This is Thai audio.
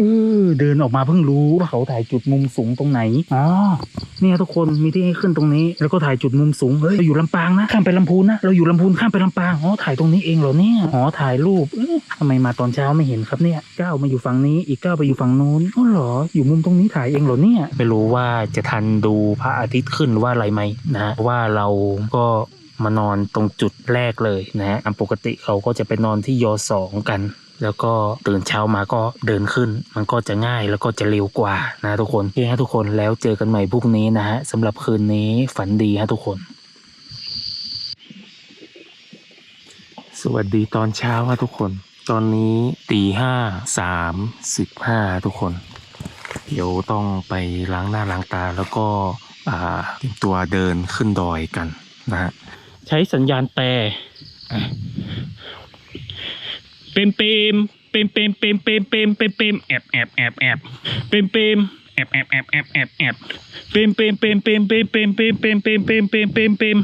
เออเดินออกมาเพิ่งรู้ว่าเขาถ่ายจุดมุมสูงตรงไหนอ๋อเนี่ยทุกคนมีที่ให้ขึ้นตรงนี้ แล้วก็ถ่ายจุดมุมสูงเฮ้ยเราอยู่ลำปางนะข้ามไปลำพูนนะเราอยู่ลำพูนข้ามไปลำปางอ๋อถ่ายตรงนี้เองเหรอเนี่ยอ๋อถ่ายรูปเอ๊ะทำไมมาตอนเช้าไม่เห็นครับเนี่ยก้าวมาอยู่ฝั่งนี้อีกก้าวไปอยู่ฝั่งนู้นอ๋อเหรออยู่มุมตรงนี้ถ่ายเองเหรอเนี่ยไม่รู้ว่าจะทันดูพระอาทิตย์ขึ้นหรือว่าอะไรไหมนะเพราะว่าเราก็มานอนตรงจุดแรกเลยนะฮะปกติเขาก็จะไปนอนที่ยอสองกัน แล้วก็ตื่นเช้ามาก็เดินขึ้น มันก็จะง่ายแล้วก็จะเร็วกว่านะทุกคนโอเคฮะทุกคนแล้วเจอกันใหม่พรุ่งนี้นะฮะสำหรับคืนนี้ฝันดีฮะทุกคน สวัสดีตอนเช้าฮะทุกคน ตอนนี้ตีห้าสามสิบห้าทุกคน เดี๋ยวต้องไปล้างหน้าล้างตาแล้วก็อ่าเตรียมตัวเดินขึ้นดอยกันนะฮะใช้สัญญาณแต่ เปมเปมเปมเปมเปมเปมเปมเปมเปมแอบแอบแอบแอบเปมเปมแอบแอบแอบแอบแอบแอบเปมเปมเปมเปมเปมเปมเปมเปมเปมเปมเปมเปมเปม